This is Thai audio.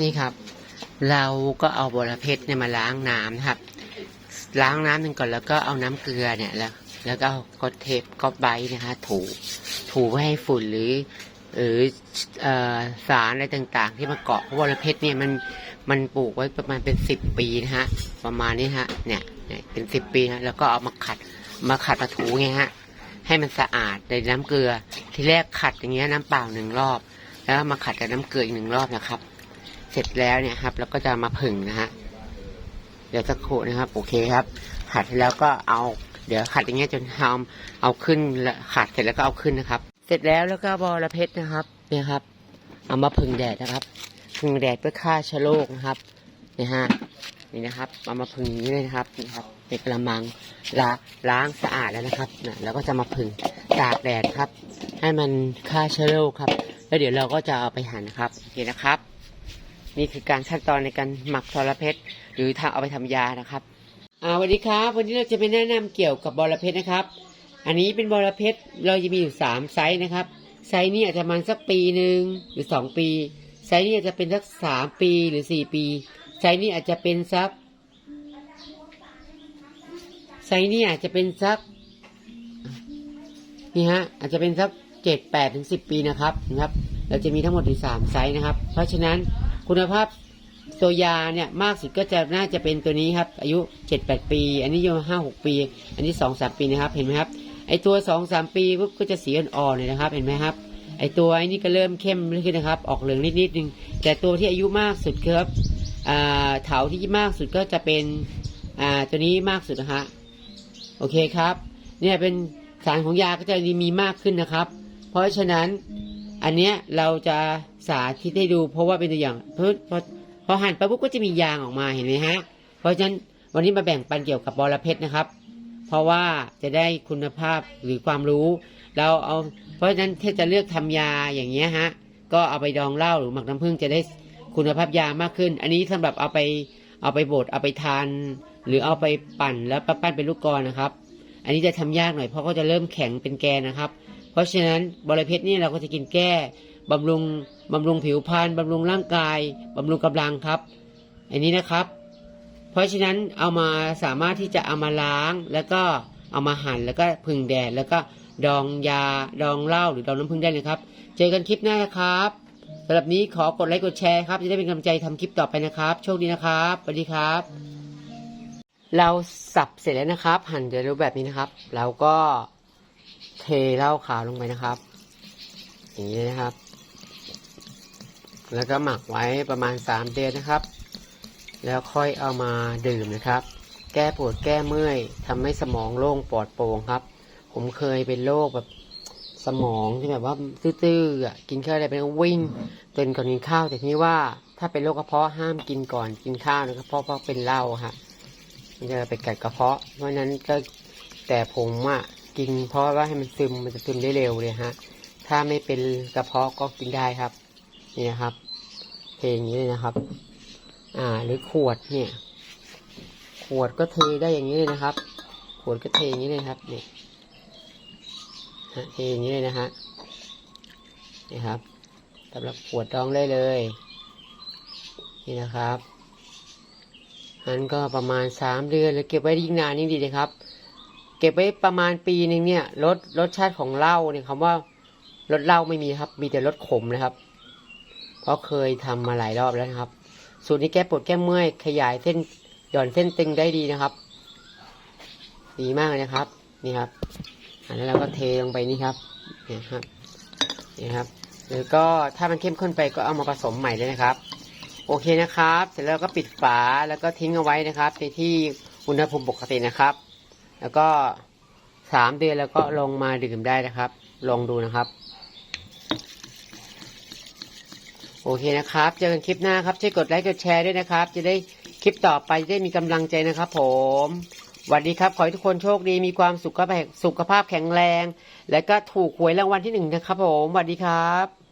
นี่ครับ เราก็เอาบอระเพ็ดเนี่ยมาล้างน้ำนะครับ ล้างน้ำหนึ่งก่อนแล้วก็เอาน้ำเกลือเนี่ยแล้ว แล้วก็ก็เทปก็ไบต์นะคะ ถูถูไม่ให้ฝุ่นหรือหรืออสารอะไรต่างๆ ที่มาเกาะเพราะบอระเพ็ดเนี่ยมันมันปลูกไว้ประมาณเป็นสิบปีนะฮะ ประมาณนี้ฮะเนี่ยเนี่ยเป็นสิบปีนะแล้วก็เอามาขัดมาขัดมาถูไงฮะ ให้มันสะอาดในน้ำเกลือ ทีแรกขัดอย่างเงี้ยน้ำเปล่าหนึ่งรอบ แล้วมาขัดกับน้ำเกลืออีกหนึ่งรอบนะครับ เสร็จแล้วเนี่ยครับเราก็จะมาผึ่งนะฮะเดี๋ยวสักครู่นะครับ โอเคครับขัดแล้วก็เอา เดี๋ยวขัดอย่างเงี้ยจนทำเอาขึ้นแล้วขัดเสร็จแล้วก็เอาขึ้นนะครับ เสร็จแล้วแล้วก็บอระเพ็ดนะครับเนี่ยครับ เอามาผึ่งแดดนะครับผึ่งแดดเพื่อฆ่าเชื้อโรคนะครับนี่ฮะนี่นะครับ เอามาผึ่งอย่างนี้เลยนะครับนี่ครับในกระมังล้าล้างสะอาดแล้วนะครับนะแล้วก็จะมาผึ่งตากแดดครับ ให้มันฆ่าเชื้อโรคครับ แล้วเดี๋ยวเราก็จะเอาไปหั่นนะครับโอเคนะครับ นี่คือการขั้นตอนในการหมักทรเพชรหรือทำเอาไปทำยานะครับอ่าสวัสดีครับ วันนี้เราจะไปแนะนำเกี่ยวกับบอระเพ็ดนะครับ อันนี้เป็นบอระเพ็ดเราจะมีอยู่สามไซส์นะครับไซส์นี้อาจจะมาณสักปีหนึ่งหรือสองปีไซส์นี้อาจจะเป็นสักสามปีหรือสี่ปีไซส์นี้อาจจะเป็นสักไซส์นี้อาจจะเป็นสักนี่ฮะอาจจะเป็นสักเจ็ดแปดถึงสิบปีนะครับนะครับ เราจะมีทั้งหมดถึงสามไซส์นะครับ เพราะฉะนั้น คุณภาพตัวยาเนี่ยมากสุดก็จะน่าจะเป็นตัวนี้ครับ อายุเจ็ดแปดปี อันนี้อยู่ห้าหกปี อันนี้สองสามปีนะครับเห็นไหมครับ ไอตัวสองสามปีปุ๊บก็จะสีอ่อนๆเลยนะครับ เห็นไหมครับ ไอตัวไอ้นี่ก็เริ่มเข้มขึ้นนะครับ ออกเหลืองนิดๆนึงแต่ตัวที่อายุมากสุดครับอ่าเถาที่มากสุดก็จะเป็นอ่าตัวนี้มากสุดนะฮะโอเคครับ เนี่ยเป็นสารของยาก็จะมีมากขึ้นนะครับ เพราะฉะนั้น อันเนี้ยเราจะสาธิตให้ดู เพราะว่าเป็นตัวอย่างเพราะพอพอหั่นไปปุ๊บก็จะมียางออกมาเห็นไหมฮะ เพราะฉะนั้นวันนี้มาแบ่งปันเกี่ยวกับบอระเพ็ดนะครับ เพราะว่าจะได้คุณภาพหรือความรู้ เราเอาเพราะฉะนั้นถ้าจะเลือกทำยาอย่างเงี้ยฮะก็เอาไปดองเหล้าหรือหมักน้ำผึ้งจะได้คุณภาพยามากขึ้น อันนี้สำหรับเอาไปเอาไปบดเอาไปทาน หรือเอาไปปั่นแล้วปั้นเป็นลูกกลอนนะครับ อันนี้จะทำยากหน่อยเพราะก็จะเริ่มแข็งเป็นแกนนะครับ เพราะฉะนั้นบริเพชรนี่เราก็จะกินแก้บำรุงบำรุงผิวพรรณบำรุงร่างกายบำรุงกำลังครับ อันนี้นะครับ เพราะฉะนั้นเอามาสามารถที่จะเอามาล้างแล้วก็เอามาหั่นแล้วก็พึ่งแดดแล้วก็ดองยาดองเหล้าหรือดองน้ำผึ้งได้เลยครับ เจอกันคลิปหน้านะครับสำหรับนี้ขอกดไลค์กดแชร์ครับจะได้เป็นกำลังใจทำคลิปต่อไปนะครับ โชคดีนะครับสวัสดีครับ เราสับเสร็จแล้วนะครับ หั่นโดยรูปแบบนี้นะครับ เราก็ เทเหล้าขาวลงไปนะครับ อย่างนี้นะครับ แล้วก็หมักไว้ประมาณสามเดือนนะครับ แล้วค่อยเอามาดื่มนะครับ แก้ปวดแก้เมื่อยทำให้สมองโล่งปลอดโปร่งครับ ผมเคยเป็นโรคแบบสมองที่แบบว่าตื้อๆอะกินข้าวอะไรไปวิ่งจนก่อนกินข้าวแต่ทีนี้ว่าถ้าเป็นโรคกระเพาะห้ามกินก่อนกินข้าวนะครับเพราะเพราะเป็นเหล้าฮะมันจะไปกัดกระเพาะ เพราะฉะนั้นก็แต่ผมอะ กิน เพราะว่าให้มันซึมมันจะซึมได้เร็วเลยฮะ ถ้าไม่เป็นกระเพาะก็กินได้ครับ นี่นะครับ เทอย่างนี้เลยนะครับ อ่า หรือขวดเนี่ย ขวดก็เทได้อย่างนี้เลยนะครับ ขวดก็เทอย่างนี้เลยครับนี่ฮะเทอย่างนี้เลยนะฮะนี่ครับสำหรับขวดดองได้เลย นี่นะครับนั้นก็ประมาณสามเดือนหรือเก็บไว้ยิ่งนานยิ่งดีเลยครับ ก็บไว้ประมาณปีหนึ่งเนี่ยรสรสชาติของเหล้าเนี่ยคำว่ารสเหล้าไม่มีครับ มีแต่รสขมนะครับ เพราะเคยทำมาหลายรอบแล้วนะครับ สูตรนี้แก้ปวดแก้เมื่อยขยายเส้นหย่อนเส้นตึงได้ดีนะครับ ดีมากเลยครับ นี่ครับ อันนั้เราก็เทลงไปนี่ครับนี่ครับนี่ครับ หรือก็ถ้ามันเข้มข้นไปก็เอามาผสมใหม่เลยนะครับ โอเคนะครับ เสร็จแล้วก็ปิดฝาแล้วก็ทิ้งเอาไว้นะครับในที่อุณหภูมิปกตินะครับ แล้วก็สามเดือนแล้วก็ลงมาดื่มได้นะครับ ลองดูนะครับ โอเคนะครับ เจอกันคลิปหน้าครับช่วยกดไลค์กดแชร์ด้วยนะครับ จะได้คลิปต่อไปจะได้มีกำลังใจนะครับ ผมสวัสดีครับ ขอให้ทุกคนโชคดีมีความสุขสุขภาพแข็งแรง และก็ถูกหวยรางวัลที่หนึ่งนะครับ ผมสวัสดีครับ